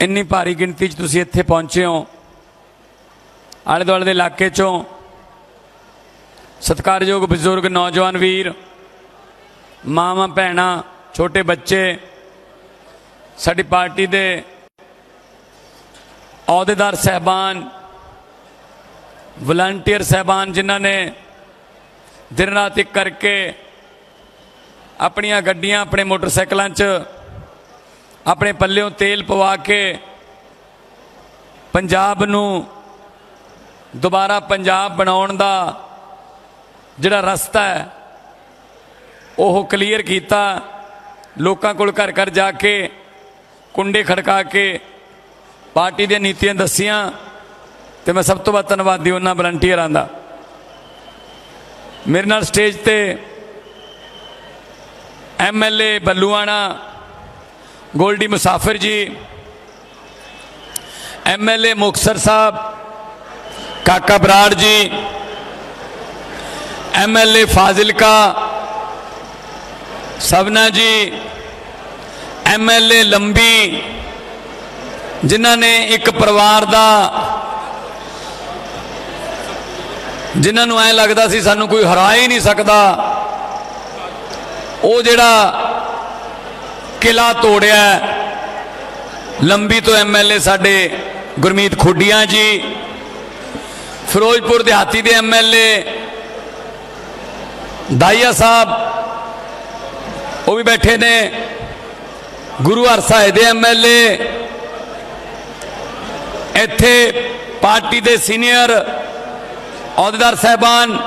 ਇੰਨੀ ਭਾਰੀ ਗਿਣਤੀ 'ਚ ਤੁਸੀਂ ਇੱਥੇ ਪਹੁੰਚੇ ਹੋ। ਆਲੇ ਦੁਆਲੇ ਦੇ ਇਲਾਕੇ 'ਚੋਂ ਸਤਿਕਾਰਯੋਗ ਬਜ਼ੁਰਗ, ਨੌਜਵਾਨ ਵੀਰ, ਮਾਵਾਂ, ਭੈਣਾਂ, ਛੋਟੇ ਬੱਚੇ, ਸਾਡੀ ਪਾਰਟੀ ਦੇ ਅਹੁਦੇਦਾਰ ਸਹਿਬਾਨ, ਵਲੰਟੀਅਰ ਸਹਿਬਾਨ ਜਿਨ੍ਹਾਂ ਨੇ ਦਿਨ ਰਾਤ ਇੱਕ ਕਰਕੇ ਆਪਣੀਆਂ ਗੱਡੀਆਂ, ਆਪਣੇ ਮੋਟਰਸਾਈਕਲਾਂ 'ਚ ਆਪਣੇ ਪੱਲਿਓਂ ਤੇਲ ਪਵਾ ਕੇ ਪੰਜਾਬ ਨੂੰ ਦੁਬਾਰਾ ਪੰਜਾਬ ਬਣਾਉਣ ਦਾ ਜਿਹੜਾ ਰਸਤਾ ਹੈ, ਉਹ ਕਲੀਅਰ ਕੀਤਾ। ਲੋਕਾਂ ਕੋਲ ਘਰ ਘਰ ਜਾ ਕੇ ਕੁੰਡੇ ਖੜਕਾ ਕੇ ਪਾਰਟੀ ਦੀਆਂ ਨੀਤੀਆਂ ਦੱਸੀਆਂ ਤੇ ਮੈਂ ਸਭ ਤੋਂ ਵੱਧ ਧੰਨਵਾਦੀ ਉਹਨਾਂ ਵਲੰਟੀਅਰਾਂ ਦਾ। ਮੇਰੇ ਨਾਲ ਸਟੇਜ ਤੇ ਐਮਐਲਏ ਬੱਲੂਆਣਾ ਗੋਲਡੀ ਮੁਸਾਫਿਰ ਜੀ ਐਮਐਲਏ ਮੁਕਸਰ ਸਾਹਿਬ, ਕਾਕਾ ਬਰਾੜ ਜੀ ਐਮਐਲਏ ਫਾਜ਼ਿਲਕਾ, ਸਵਨਾ ਜੀ ਐਮਐਲਏ ਲੰਬੀ, ਜਿਨ੍ਹਾਂ ਨੇ ਇੱਕ ਪਰਿਵਾਰ ਦਾ, ਜਿਨ੍ਹਾਂ ਨੂੰ ਐ ਲੱਗਦਾ ਸੀ ਸਾਨੂੰ ਕੋਈ ਹਰਾ ਹੀ ਨਹੀਂ ਸਕਦਾ, ਉਹ ਜਿਹੜਾ ਕਿਲਾ ਤੋੜਿਆ ਲੰਬੀ ਤੋਂ ਐਮਐਲਏ ਸਾਡੇ ਗੁਰਮੀਤ ਖੁੱਡੀਆਂ ਜੀ, ਫਿਰੋਜ਼ਪੁਰ ਦਿਹਾਤੀ ਦੇ ਐਮਐਲਏ ਦਾਈਆ ਸਾਹਿਬ, ਉਹ ਵੀ ਬੈਠੇ ਨੇ। ਗੁਰੂ ਹਰ ਸਾਹਿਬ ਦੇ ਐਮਐਲਏ ਇੱਥੇ ਪਾਰਟੀ ਦੇ ਸੀਨੀਅਰ ਅਹੁਦੇਦਾਰ ਸਹਿਬਾਨ,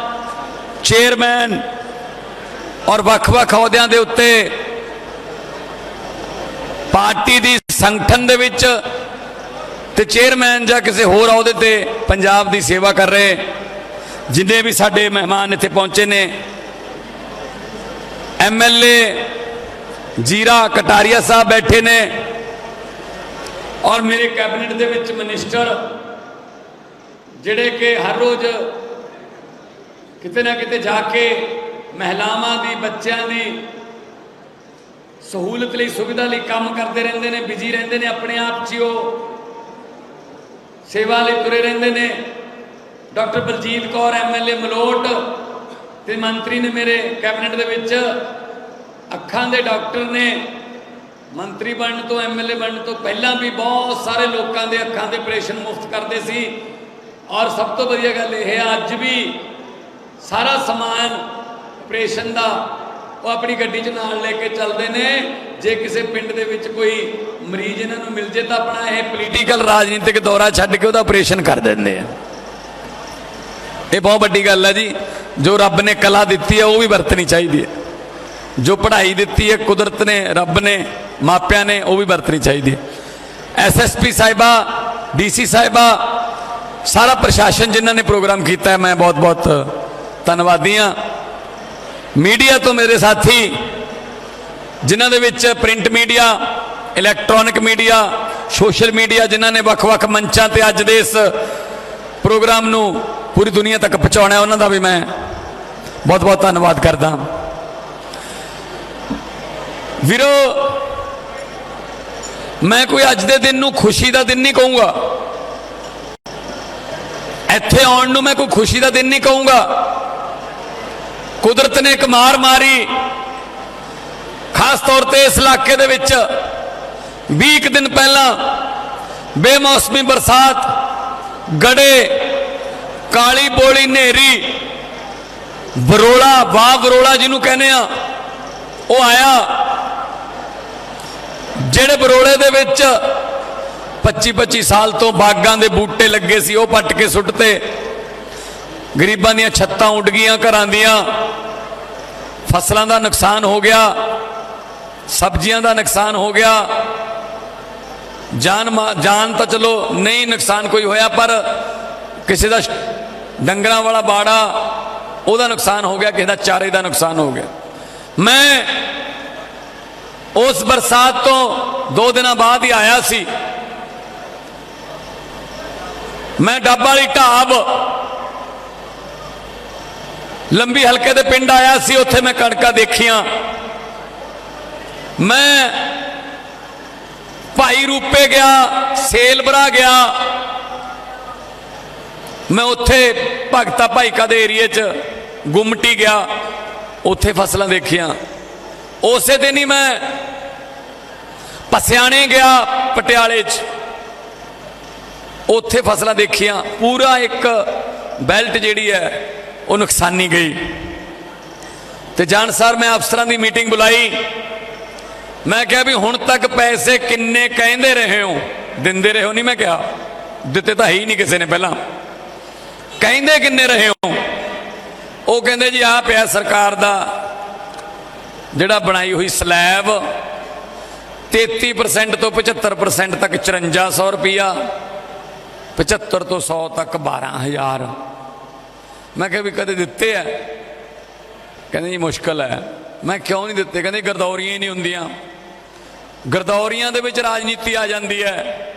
ਚੇਅਰਮੈਨ ਔਰ ਵੱਖ-ਵੱਖ ਅਹੁਦਿਆਂ ਦੇ ਉੱਤੇ ਪਾਰਟੀ ਦੀ ਸੰਗਠਨ ਦੇ ਵਿੱਚ ਤੇ ਚੇਅਰਮੈਨ ਜਾਂ ਕਿਸੇ ਹੋਰ ਅਹੁਦੇ ਤੇ ਪੰਜਾਬ ਦੀ ਸੇਵਾ ਕਰ ਰਹੇ ਜਿੰਨੇ ਵੀ ਸਾਡੇ ਮਹਿਮਾਨ ਇੱਥੇ ਪਹੁੰਚੇ ਨੇ। ਐਮਐਲਏ ਜੀਰਾ ਕਟਾਰੀਆ ਸਾਹਿਬ ਬੈਠੇ ਨੇ ਔਰ ਮੇਰੇ ਕੈਬਨਿਟ ਦੇ ਵਿੱਚ ਮਿਨਿਸਟਰ ਜਿਹੜੇ ਕਿ ਹਰ ਰੋਜ਼ ਕਿਤੇ ਨਾ ਕਿਤੇ ਜਾ ਕੇ ਮਹਿਲਾਵਾਂ ਦੀ, ਬੱਚਿਆਂ ਦੀ ਸਹੂਲਤ ਲਈ, ਸੁਵਿਧਾ ਲਈ ਕੰਮ ਕਰਦੇ ਰਹਿੰਦੇ ਨੇ, ਬਿਜ਼ੀ ਰਹਿੰਦੇ ਨੇ, ਆਪਣੇ ਆਪ 'ਚ ਹੀ ਉਹ ਸੇਵਾ ਲਈ ਤੁਰੇ ਰਹਿੰਦੇ ਨੇ। ਡਾਕਟਰ ਬਲਜੀਤ ਕੌਰ ਐਮਐਲਏ ਮਲੋਟ ਤੇ ਮੰਤਰੀ ਨੇ ਮੇਰੇ ਕੈਬਨਿਟ ਦੇ ਵਿੱਚ। ਅੱਖਾਂ ਦੇ ਡਾਕਟਰ ਨੇ ਮੰਤਰੀ ਬਣਨ ਤੋਂ ਐਮਐਲਏ ਬਣਨ ਤੋਂ ਪਹਿਲਾਂ ਵੀ ਬਹੁਤ ਸਾਰੇ ਲੋਕਾਂ ਦੇ ਅੱਖਾਂ ਦੇ ਆਪਰੇਸ਼ਨ ਮੁਫਤ ਕਰਦੇ ਸੀ। ਔਰ ਸਭ ਤੋਂ ਵਧੀਆ ਗੱਲ ਇਹ ਹੈ, ਅੱਜ ਵੀ ਸਾਰਾ ਸਮਾਨ ਆਪਰੇਸ਼ਨ ਦਾ ਉਹ ਆਪਣੀ ਗੱਡੀ 'ਚ ਨਾਲ ਲੈ ਕੇ ਚੱਲਦੇ ਨੇ। ਜੇ ਕਿਸੇ ਪਿੰਡ ਦੇ ਵਿੱਚ ਕੋਈ ਮਰੀਜ਼ ਇਹਨਾਂ ਨੂੰ ਮਿਲ ਜੇ ਤਾਂ ਆਪਣਾ ਇਹ ਪੋਲੀਟੀਕਲ ਰਾਜਨੀਤਿਕ ਦੌਰਾ ਛੱਡ ਕੇ ਉਹਦਾ ਆਪਰੇਸ਼ਨ ਕਰ ਦਿੰਦੇ ਆ। ਇਹ ਬਹੁਤ ਵੱਡੀ ਗੱਲ ਹੈ ਜੀ। ਜੋ ਰੱਬ ਨੇ ਕਲਾ ਦਿੱਤੀ ਹੈ ਉਹ ਵੀ ਵਰਤਣੀ ਚਾਹੀਦੀ ਹੈ ਜੋ ਪੜ੍ਹਾਈ ਦਿੱਤੀ ਹੈ ਕੁਦਰਤ ਨੇ, ਰੱਬ ਨੇ, ਮਾਪਿਆਂ ਨੇ, ਉਹ ਵੀ ਵਰਤਣੀ ਚਾਹੀਦੀ ਹੈ ਐਸਐਸਪੀ ਸਾਹਿਬਾ ਡੀਸੀ ਸਾਹਿਬਾ, ਸਾਰਾ ਪ੍ਰਸ਼ਾਸਨ ਜਿਨ੍ਹਾਂ ਨੇ ਪ੍ਰੋਗਰਾਮ ਕੀਤਾ, ਮੈਂ ਬਹੁਤ ਬਹੁਤ ਧੰਨਵਾਦੀ ਹਾਂ ਮੀਡੀਆ ਤੋਂ ਮੇਰੇ ਸਾਥੀ, ਜਿਨ੍ਹਾਂ ਦੇ ਵਿੱਚ print media, electronic media, social media, ਜਿਨ੍ਹਾਂ ਨੇ ਵੱਖ-ਵੱਖ ਮੰਚਾਂ ਤੇ ਅੱਜ ਦੇ ਇਸ ਪ੍ਰੋਗਰਾਮ ਨੂੰ ਪੂਰੀ ਦੁਨੀਆ ਤੱਕ ਪਹੁੰਚਾਉਣਾ ਉਹਨਾਂ ਦਾ ਵੀ ਮੈਂ ਬਹੁਤ-ਬਹੁਤ ਧੰਨਵਾਦ ਕਰਦਾ। ਵੀਰੋ, ਮੈਂ ਕੋਈ ਅੱਜ ਦੇ ਦਿਨ ਨੂੰ ਖੁਸ਼ੀ ਦਾ ਦਿਨ ਨਹੀਂ ਕਹੂੰਗਾ। ਇੱਥੇ ਆਉਣ ਨੂੰ ਮੈਂ ਕੋਈ ਖੁਸ਼ੀ ਦਾ ਦਿਨ ਨਹੀਂ ਕਹੂੰਗਾ। ਕੁਦਰਤ ਨੇ ਇੱਕ ਮਾਰ ਮਾਰੀ। ਖਾਸ ਤੌਰ ਤੇ ਇਸ ਇਲਾਕੇ ਦੇ ਵਿੱਚ 20 ਕੁ ਦਿਨ ਪਹਿਲਾਂ ਬੇਮੌਸਮੀ ਬਰਸਾਤ, ਗੜੇ, ਕਾਲੀ ਬੋਲੀ ਨੇਰੀ ਬਰੋਲਾ ਵਾਹ ਬਰੋਲਾ ਜਿਹਨੂੰ ਕਹਿੰਦੇ ਆ, ਉਹ ਆਇਆ। ਜਿਹੜੇ ਬਰੋਲੇ ਦੇ ਵਿੱਚ 25 25 ਸਾਲ ਤੋਂ ਬਾਗਾਂ ਦੇ ਬੂਟੇ ਲੱਗੇ ਸੀ, ਉਹ ਪੱਟ ਕੇ ਸੁੱਟਤੇ। ਗਰੀਬਾਂ ਦੀਆਂ ਛੱਤਾਂ ਉੱਡ ਗਈਆਂ, ਘਰਾਂ ਦੀਆਂ। ਫਸਲਾਂ ਦਾ ਨੁਕਸਾਨ ਹੋ ਗਿਆ, ਸਬਜ਼ੀਆਂ ਦਾ ਨੁਕਸਾਨ ਹੋ ਗਿਆ। ਜਾਨ ਮਾ- ਜਾਨ ਤਾਂ ਚਲੋ ਨਹੀਂ ਨੁਕਸਾਨ ਕੋਈ ਹੋਇਆ, ਪਰ ਕਿਸੇ ਦਾ ਡੰਗਰਾਂ ਵਾਲਾ ਬਾੜਾ, ਉਹਦਾ ਨੁਕਸਾਨ ਹੋ ਗਿਆ, ਕਿਸੇ ਦਾ ਚਾਰੇ ਦਾ ਨੁਕਸਾਨ ਹੋ ਗਿਆ। ਮੈਂ ਉਸ ਬਰਸਾਤ ਤੋਂ ਦੋ ਦਿਨਾਂ ਬਾਅਦ ਹੀ ਆਇਆ ਸੀ। ਮੈਂ ਡੱਬ ਵਾਲੀ ਢਾਬ ਲੰਬੀ ਹਲਕੇ ਦੇ ਪਿੰਡ ਆਇਆ ਸੀ, ਉੱਥੇ ਮੈਂ ਕਣਕਾਂ ਦੇਖੀਆਂ। ਮੈਂ ਭਾਈ ਰੂਪੇ ਗਿਆ ਸੇਲਬਰਾ ਗਿਆ। ਮੈਂ ਉੱਥੇ ਭਗਤਾ ਭਾਈਕਾ ਦੇ ਏਰੀਏ 'ਚ ਗੁੰਮਟੀ ਗਿਆ, ਉੱਥੇ ਫਸਲਾਂ ਦੇਖੀਆਂ। ਉਸੇ ਦਿਨ ਹੀ ਮੈਂ ਪਸਿਆਣੇ ਗਿਆ ਪਟਿਆਲੇ 'ਚ। ਉੱਥੇ ਫਸਲਾਂ ਦੇਖੀਆਂ। ਪੂਰਾ ਇੱਕ ਬੈਲਟ ਜਿਹੜੀ ਹੈ ਉਹ ਨੁਕਸਾਨੀ ਗਈ। ਤੇ ਜਾਣਸਾਰ ਮੈਂ ਅਫਸਰਾਂ ਦੀ ਮੀਟਿੰਗ ਬੁਲਾਈ। ਮੈਂ ਕਿਹਾ ਵੀ ਹੁਣ ਤੱਕ ਪੈਸੇ ਕਿੰਨੇ ਕਹਿੰਦੇ ਰਹੇ ਹੋ? ਦਿੰਦੇ ਰਹੇ ਹੋ ਨਹੀਂ ਮੈਂ ਕਿਹਾ। ਦਿੱਤੇ ਤਾਂ ਹੈ ਹੀ ਨਹੀਂ ਕਿਸੇ ਨੇ ਪਹਿਲਾਂ। ਕਹਿੰਦੇ ਕਿੰਨੇ ਰਹੇ ਹੋ? ਉਹ ਕਹਿੰਦੇ ਜੀ ਆ ਪਿਆ ਸਰਕਾਰ ਦਾ ਜਿਹੜਾ ਬਣਾਈ ਹੋਈ ਸਲੈਬ 33% ਤੋਂ 75% ਤੱਕ 5400 ਰੁਪਿਆ 75 ਤੋਂ 100 ਤੱਕ 12000 ਮੈਂ ਕਿਹਾ ਵੀ ਕਦੇ ਦਿੱਤੇ ਆ। ਕਹਿੰਦੇ ਜੀ ਮੁਸ਼ਕਲ ਹੈ। ਮੈਂ ਕਿਉਂ ਨਹੀਂ ਦਿੱਤੇ? ਕਹਿੰਦੇ ਗਰਦੌਰੀਆਂ ਹੀ ਨਹੀਂ ਹੁੰਦੀਆਂ। ਗਰਦੌਰੀਆਂ ਦੇ ਵਿੱਚ ਰਾਜਨੀਤੀ ਆ ਜਾਂਦੀ ਹੈ।